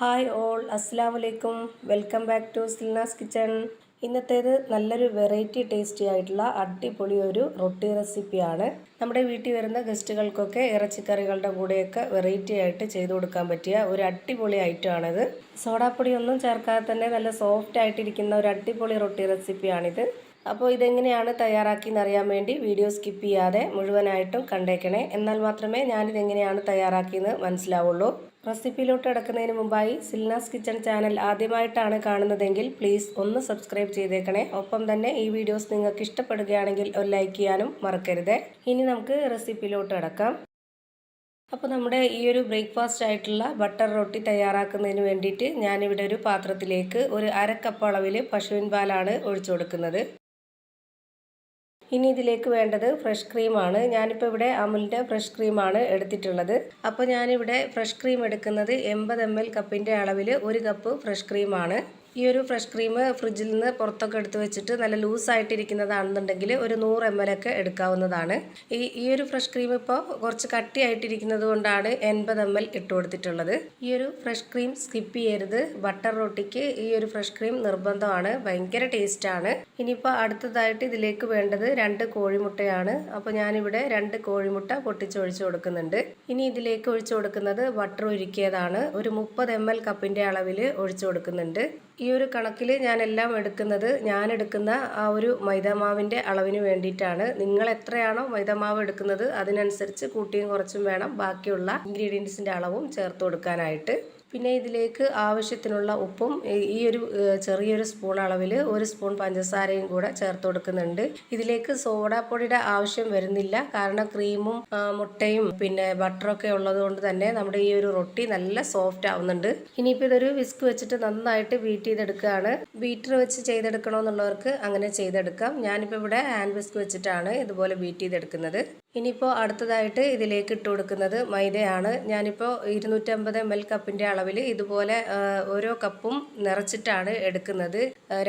Hi all അസ്സാം വലൈക്കും welcome back to Silna's kitchen. ഇന്നത്തേത് നല്ലൊരു വെറൈറ്റി ടേസ്റ്റി ആയിട്ടുള്ള അടിപൊളി ഒരു റൊട്ടി റെസിപ്പിയാണ്. നമ്മുടെ വീട്ടിൽ വരുന്ന ഗസ്റ്റുകൾക്കൊക്കെ ഇറച്ചിക്കറികളുടെ കൂടെയൊക്കെ വെറൈറ്റി ആയിട്ട് ചെയ്തു കൊടുക്കാൻ പറ്റിയ ഒരു അടിപൊളി ഐറ്റം ആണിത്. സോഡാപ്പൊടി ഒന്നും ചേർക്കാതെ തന്നെ നല്ല സോഫ്റ്റ് ആയിട്ടിരിക്കുന്ന ഒരു അടിപൊളി റൊട്ടി റെസിപ്പിയാണിത്. അപ്പോൾ ഇതെങ്ങനെയാണ് തയ്യാറാക്കിയെന്ന് അറിയാൻ വേണ്ടി വീഡിയോ സ്കിപ്പ് ചെയ്യാതെ മുഴുവനായിട്ടും കണ്ടേക്കണേ. എന്നാൽ മാത്രമേ ഞാനിതെങ്ങനെയാണ് തയ്യാറാക്കിയെന്ന് മനസ്സിലാവുള്ളൂ. റെസിപ്പിയിലോട്ട് കിടക്കുന്നതിന് മുമ്പായി സിൽനാസ് കിച്ചൺ ചാനൽ ആദ്യമായിട്ടാണ് കാണുന്നതെങ്കിൽ പ്ലീസ് ഒന്ന് സബ്സ്ക്രൈബ് ചെയ്തേക്കണേ. ഒപ്പം തന്നെ ഈ വീഡിയോസ് നിങ്ങൾക്ക് ഇഷ്ടപ്പെടുകയാണെങ്കിൽ ഒരു ലൈക്ക് ചെയ്യാനും മറക്കരുത്. ഇനി നമുക്ക് റെസിപ്പിയിലോട്ട് കിടക്കാം. അപ്പോൾ നമ്മുടെ ഈ ഒരു ബ്രേക്ക്ഫാസ്റ്റ് ആയിട്ടുള്ള ബട്ടർ റൊട്ടി തയ്യാറാക്കുന്നതിന് വേണ്ടിയിട്ട് ഞാനിവിടെ ഒരു പാത്രത്തിലേക്ക് ഒരു അരക്കപ്പ് അളവിൽ പശുവിൻ പാലാണ് ഒഴിച്ചു കൊടുക്കുന്നത്. ഇനി ഇതിലേക്ക് വേണ്ടത് ഫ്രഷ് ക്രീമാണ് ഞാനിപ്പോൾ ഇവിടെ അമുലിന്റെ ഫ്രഷ് ക്രീമാണ് എടുത്തിട്ടുള്ളത്. അപ്പോൾ ഞാനിവിടെ ഫ്രഷ് ക്രീം എടുക്കുന്നത് എൺപത് എം എൽ കപ്പിന്റെ അളവിൽ ഒരു കപ്പ് ഫ്രഷ് ക്രീമാണ് ഈ ഒരു ഫ്രഷ് ക്രീം ഫ്രിഡ്ജിൽ നിന്ന് പുറത്തൊക്കെ എടുത്ത് വെച്ചിട്ട് നല്ല ലൂസായിട്ടിരിക്കുന്നതാണെന്നുണ്ടെങ്കിൽ ഒരു നൂറ് എം എൽ ഒക്കെ എടുക്കാവുന്നതാണ്. ഈ ഈ ഒരു ഫ്രഷ് ക്രീം ഇപ്പോൾ കുറച്ച് കട്ടിയായിട്ടിരിക്കുന്നത് കൊണ്ടാണ് എൺപത് എം എൽ ഇട്ട് കൊടുത്തിട്ടുള്ളത്. ഈ ഒരു ഫ്രഷ് ക്രീം സ്കിപ്പ് ചെയ്യരുത്. ബട്ടർ റൊട്ടിക്ക് ഈ ഒരു ഫ്രഷ് ക്രീം നിർബന്ധമാണ്. ഭയങ്കര ടേസ്റ്റാണ് ഇനിയിപ്പോൾ അടുത്തതായിട്ട് ഇതിലേക്ക് വേണ്ടത് രണ്ട് കോഴിമുട്ടയാണ്. അപ്പോൾ ഞാനിവിടെ രണ്ട് കോഴിമുട്ട പൊട്ടിച്ചൊഴിച്ച് കൊടുക്കുന്നുണ്ട്. ഇനി ഇതിലേക്ക് ഒഴിച്ചു കൊടുക്കുന്നത് ബട്ടർ ഉരുക്കിയതാണ്. ഒരു മുപ്പത് എം എൽ കപ്പിന്റെ അളവിൽ ഒഴിച്ചു കൊടുക്കുന്നുണ്ട്. ഈ ഒരു കണക്കിൽ ഞാൻ എല്ലാം എടുക്കുന്നത് ഞാൻ എടുക്കുന്ന ആ ഒരു മൈദാമാവിന്റെ അളവിന് വേണ്ടിയിട്ടാണ്. നിങ്ങൾ എത്രയാണോ മൈദമാവ് എടുക്കുന്നത് അതിനനുസരിച്ച് കൂട്ടിയും കുറച്ചും വേണം ബാക്കിയുള്ള ഇൻഗ്രീഡിയൻസിന്റെ അളവും ചേർത്ത് കൊടുക്കാനായിട്ട്. പിന്നെ ഇതിലേക്ക് ആവശ്യത്തിനുള്ള ഉപ്പും ഈ ഒരു ചെറിയൊരു സ്പൂൺ അളവിൽ ഒരു സ്പൂൺ പഞ്ചസാരയും കൂടെ ചേർത്ത് കൊടുക്കുന്നുണ്ട്. ഇതിലേക്ക് സോഡാപ്പൊടിയുടെ ആവശ്യം വരുന്നില്ല. കാരണം ക്രീമും മുട്ടയും പിന്നെ ബട്ടറൊക്കെ ഉള്ളത് കൊണ്ട് തന്നെ നമ്മുടെ ഈ ഒരു റൊട്ടി നല്ല സോഫ്റ്റ് ആവുന്നുണ്ട്. ഇനിയിപ്പോൾ ഇതൊരു വിസ്ക് വെച്ചിട്ട് നന്നായിട്ട് ബീറ്റ് ചെയ്തെടുക്കുകയാണ്. ബീറ്റർ വെച്ച് ചെയ്തെടുക്കണമെന്നുള്ളവർക്ക് അങ്ങനെ ചെയ്തെടുക്കാം. ഞാനിപ്പോൾ ഇവിടെ ഹാൻഡ് വിസ്ക് വെച്ചിട്ടാണ് ഇതുപോലെ ബീറ്റ് ചെയ്തെടുക്കുന്നത്. ഇനിയിപ്പോൾ അടുത്തതായിട്ട് ഇതിലേക്ക് ഇട്ട് കൊടുക്കുന്നത് മൈദയാണ്. ഞാനിപ്പോൾ ഇരുന്നൂറ്റമ്പത് എം എൽ കപ്പിന്റെ അളവിൽ ഇതുപോലെ ഓരോ കപ്പും നിറച്ചിട്ടാണ് എടുക്കുന്നത്.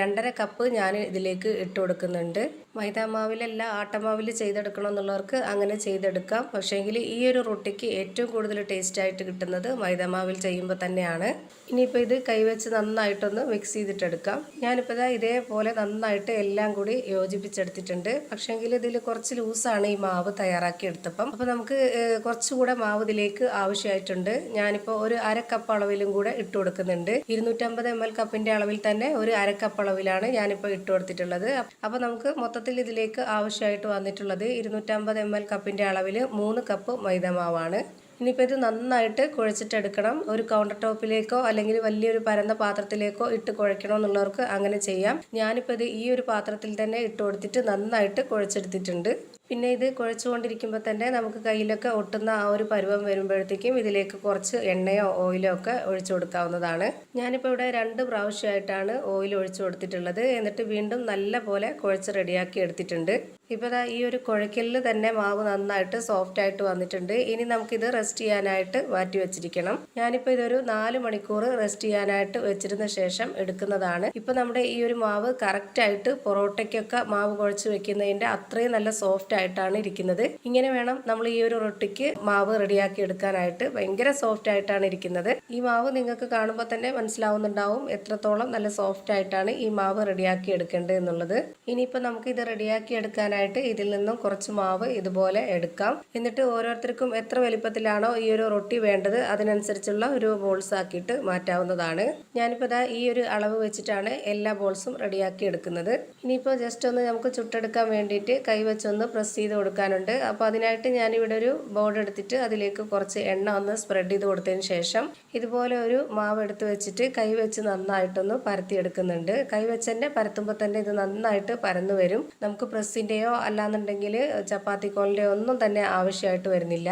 രണ്ടര കപ്പ് ഞാൻ ഇതിലേക്ക് ഇട്ട് കൊടുക്കുന്നുണ്ട്. മൈദാമാവിലല്ല ആട്ടമാവിൽ ചെയ്തെടുക്കണം എന്നുള്ളവർക്ക് അങ്ങനെ ചെയ്തെടുക്കാം. പക്ഷേങ്കിൽ ഈ ഒരു റൊട്ടിക്ക് ഏറ്റവും കൂടുതൽ ടേസ്റ്റ് ആയിട്ട് കിട്ടുന്നത് മൈദാമാവിൽ ചെയ്യുമ്പോൾ തന്നെയാണ്. ഇനിയിപ്പോൾ ഇത് കൈവച്ച് നന്നായിട്ടൊന്ന് മിക്സ് ചെയ്തിട്ടെടുക്കാം. ഞാനിപ്പോൾ ഇതാ ഇതേപോലെ നന്നായിട്ട് എല്ലാം കൂടി യോജിപ്പിച്ചെടുത്തിട്ടുണ്ട്. പക്ഷേങ്കിൽ ഇതിൽ കുറച്ച് ലൂസാണ് ഈ മാവ് തയ്യാറാക്കി എടുത്തപ്പം. അപ്പോൾ നമുക്ക് കുറച്ചുകൂടെ മാവ് ഇതിലേക്ക് ആവശ്യമായിട്ടുണ്ട്. ഞാനിപ്പോൾ ഒരു അര കപ്പ് അളവിലും കൂടെ ഇട്ട് കൊടുക്കുന്നുണ്ട്. ഇരുന്നൂറ്റമ്പത് എം എൽ കപ്പിന്റെ അളവിൽ തന്നെ ഒരു അര കപ്പ് അളവിലാണ് ഞാനിപ്പോൾ ഇട്ട് കൊടുത്തിട്ടുള്ളത്. അപ്പോൾ നമുക്ക് മൊത്തത്തിൽ ഇതിലേക്ക് ആവശ്യമായിട്ട് വന്നിട്ടുള്ളത് ഇരുന്നൂറ്റമ്പത് എം എൽ കപ്പിന്റെ അളവിൽ മൂന്ന് കപ്പ് മൈദമാവാണ്. ഇനിയിപ്പോൾ ഇത് നന്നായിട്ട് കുഴച്ചിട്ടെടുക്കണം. ഒരു കൗണ്ടർ ടോപ്പിലേക്കോ അല്ലെങ്കിൽ വലിയൊരു പരന്ന പാത്രത്തിലേക്കോ ഇട്ട് കുഴക്കണമെന്നുള്ളവർക്ക് അങ്ങനെ ചെയ്യാം. ഞാനിപ്പോൾ ഇത് ഈ ഒരു പാത്രത്തിൽ തന്നെ ഇട്ട് കൊടുത്തിട്ട് നന്നായിട്ട് കുഴച്ചെടുത്തിട്ടുണ്ട്. പിന്നെ ഇത് കുഴച്ചുകൊണ്ടിരിക്കുമ്പോൾ തന്നെ നമുക്ക് കയ്യിലൊക്കെ ഒട്ടുന്ന ആ ഒരു പരുവം വരുമ്പോഴത്തേക്കും ഇതിലേക്ക് കുറച്ച് എണ്ണയോ ഓയിലോ ഒക്കെ ഒഴിച്ചു കൊടുക്കാവുന്നതാണ്. ഞാനിപ്പോൾ ഇവിടെ രണ്ട് പ്രാവശ്യമായിട്ടാണ് ഓയിൽ ഒഴിച്ചു കൊടുത്തിട്ടുള്ളത്. എന്നിട്ട് വീണ്ടും നല്ല പോലെ കുഴച്ച് റെഡിയാക്കി എടുത്തിട്ടുണ്ട്. ഇപ്പോൾ ഈ ഒരു കുഴക്കലിൽ തന്നെ മാവ് നന്നായിട്ട് സോഫ്റ്റ് ആയിട്ട് വന്നിട്ടുണ്ട്. ഇനി നമുക്കിത് റെസ്റ്റ് ചെയ്യാനായിട്ട് മാറ്റി വെച്ചിരിക്കണം. ഞാനിപ്പോൾ ഇതൊരു നാല് മണിക്കൂർ റെസ്റ്റ് ചെയ്യാനായിട്ട് വെച്ചിരുന്ന ശേഷം എടുക്കുന്നതാണ്. ഇപ്പോൾ നമ്മുടെ ഈ ഒരു മാവ് കറക്റ്റായിട്ട് പൊറോട്ടയ്ക്കൊക്കെ മാവ് കുഴച്ച് വെക്കുന്നതിന്റെ അത്രയും നല്ല സോഫ്റ്റ് ആയിട്ടാണ് ഇരിക്കുന്നത്. ഇങ്ങനെ വേണം നമ്മൾ ഈ ഒരു റൊട്ടിക്ക് മാവ് റെഡിയാക്കി എടുക്കാനായിട്ട്. ഭയങ്കര സോഫ്റ്റ് ആയിട്ടാണ് ഇരിക്കുന്നത്. ഈ മാവ് നിങ്ങൾക്ക് കാണുമ്പോൾ തന്നെ മനസ്സിലാവുന്നുണ്ടാവും എത്രത്തോളം നല്ല സോഫ്റ്റ് ആയിട്ടാണ് ഈ മാവ് റെഡിയാക്കി എടുക്കേണ്ടത് എന്നുള്ളത്. ഇനിയിപ്പോൾ നമുക്ക് ഇത് റെഡിയാക്കി എടുക്കാനായിട്ട് ഇതിൽ നിന്നും കുറച്ച് മാവ് ഇതുപോലെ എടുക്കാം. എന്നിട്ട് ഓരോരുത്തർക്കും എത്ര വലിപ്പത്തിലാണോ ഈ ഒരു റൊട്ടി വേണ്ടത് അതിനനുസരിച്ചുള്ള ഒരു ബോൾസ് ആക്കിയിട്ട് മാറ്റാവുന്നതാണ്. ഞാനിപ്പോൾ ഇതാ ഈ ഒരു അളവ് വെച്ചിട്ടാണ് എല്ലാ ബോൾസും റെഡിയാക്കി എടുക്കുന്നത്. ഇനിയിപ്പോൾ ജസ്റ്റ് ഒന്ന് നമുക്ക് ചുട്ടെടുക്കാൻ വേണ്ടിയിട്ട് കൈവച്ചൊന്ന് പ്രസ് പ്രസ് ചെയ്ത് കൊടുക്കാനുണ്ട്. അപ്പോൾ അതിനായിട്ട് ഞാനിവിടെ ഒരു ബോർഡ് എടുത്തിട്ട് അതിലേക്ക് കുറച്ച് എണ്ണ ഒന്ന് സ്പ്രെഡ് ചെയ്ത് കൊടുത്തതിന് ശേഷം ഇതുപോലെ ഒരു മാവ് എടുത്ത് വെച്ചിട്ട് കൈ വെച്ച് നന്നായിട്ടൊന്ന് പരത്തിയെടുക്കുന്നുണ്ട്. കൈ വെച്ചെന്നെ പരത്തുമ്പോൾ തന്നെ ഇത് നന്നായിട്ട് പരന്നു വരും. നമുക്ക് പ്രസ്സിന്റെയോ അല്ലാന്നുണ്ടെങ്കിൽ ചപ്പാത്തി കോളിന്റെയോ ഒന്നും തന്നെ ആവശ്യമായിട്ട് വരുന്നില്ല.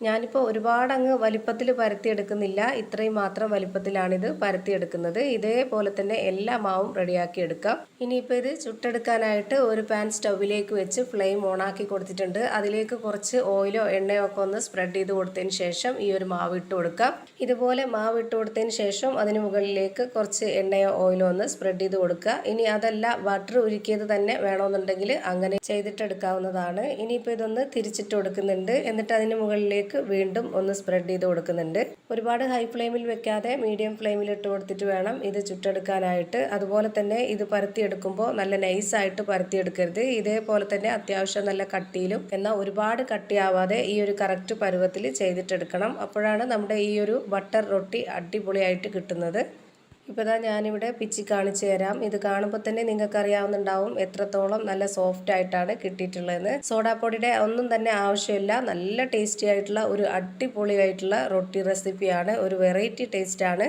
ഞാനിപ്പോൾ ഒരുപാട് അങ്ങ് വലിപ്പത്തിൽ പരത്തിയെടുക്കുന്നില്ല. ഇത്രയും മാത്രം വലിപ്പത്തിലാണിത് പരത്തിയെടുക്കുന്നത്. ഇതേപോലെ തന്നെ എല്ലാ മാവും റെഡിയാക്കി എടുക്കാം ഇനിയിപ്പോൾ ഇത് ചുട്ടെടുക്കാനായിട്ട് ഒരു പാൻ സ്റ്റൗവിലേക്ക് വെച്ച് ഫ്ലെയിം ഓണാക്കി കൊടുത്തിട്ടുണ്ട്. അതിലേക്ക് കുറച്ച് ഓയിലോ എണ്ണയോ ഒക്കെ ഒന്ന് സ്പ്രെഡ് ചെയ്ത് കൊടുത്തതിന് ശേഷം ഈ ഒരു മാവ് ഇട്ട് കൊടുക്കാം. ഇതുപോലെ മാവ് ഇട്ട് കൊടുത്തതിന് ശേഷം അതിന് മുകളിലേക്ക് കുറച്ച് എണ്ണയോ ഓയിലോ ഒന്ന് സ്പ്രെഡ് ചെയ്ത് കൊടുക്കുക. ഇനി അതല്ല ബട്ടർ ഉരുക്കിയത് തന്നെ വേണമെന്നുണ്ടെങ്കിൽ അങ്ങനെ ചെയ്തിട്ടെടുക്കാവുന്നതാണ്. ഇനിയിപ്പോൾ ഇതൊന്ന് തിരിച്ചിട്ട് കൊടുക്കുന്നുണ്ട്. എന്നിട്ട് അതിന് മുകളിലേക്ക് മുകളിലേക്ക് വീണ്ടും ഒന്ന് സ്പ്രെഡ് ചെയ്ത് കൊടുക്കുന്നുണ്ട്. ഒരുപാട് ഹൈ ഫ്ലെയിമിൽ വെക്കാതെ മീഡിയം ഫ്ലെയിമിൽ ഇട്ട് കൊടുത്തിട്ട് വേണം ഇത് ചുട്ടെടുക്കാനായിട്ട്. അതുപോലെ തന്നെ ഇത് പരത്തിയെടുക്കുമ്പോൾ നല്ല നൈസായിട്ട് പരത്തിയെടുക്കരുത്. ഇതേപോലെ തന്നെ അത്യാവശ്യം നല്ല കട്ടിയിലും എന്നാൽ ഒരുപാട് കട്ടിയാവാതെ ഈ ഒരു കറക്റ്റ് പരുവത്തിൽ ചെയ്തിട്ടെടുക്കണം. അപ്പോഴാണ് നമ്മുടെ ഈ ഒരു ബട്ടർ റൊട്ടി അടിപൊളിയായിട്ട് കിട്ടുന്നത്. ഇപ്പോൾ ഇതാ ഞാനിവിടെ പിച്ചി കാണിച്ചു തരാം. ഇത് കാണുമ്പോൾ തന്നെ നിങ്ങൾക്ക് അറിയാവുന്നുണ്ടാവും എത്രത്തോളം നല്ല സോഫ്റ്റ് ആയിട്ടാണ് കിട്ടിയിട്ടുള്ളതെന്ന്. സോഡാപ്പൊടിയുടെ ഒന്നും തന്നെ ആവശ്യമില്ല. നല്ല ടേസ്റ്റി ആയിട്ടുള്ള ഒരു അടിപൊളിയായിട്ടുള്ള റൊട്ടി റെസിപ്പിയാണ് ഒരു വെറൈറ്റി ടേസ്റ്റാണ്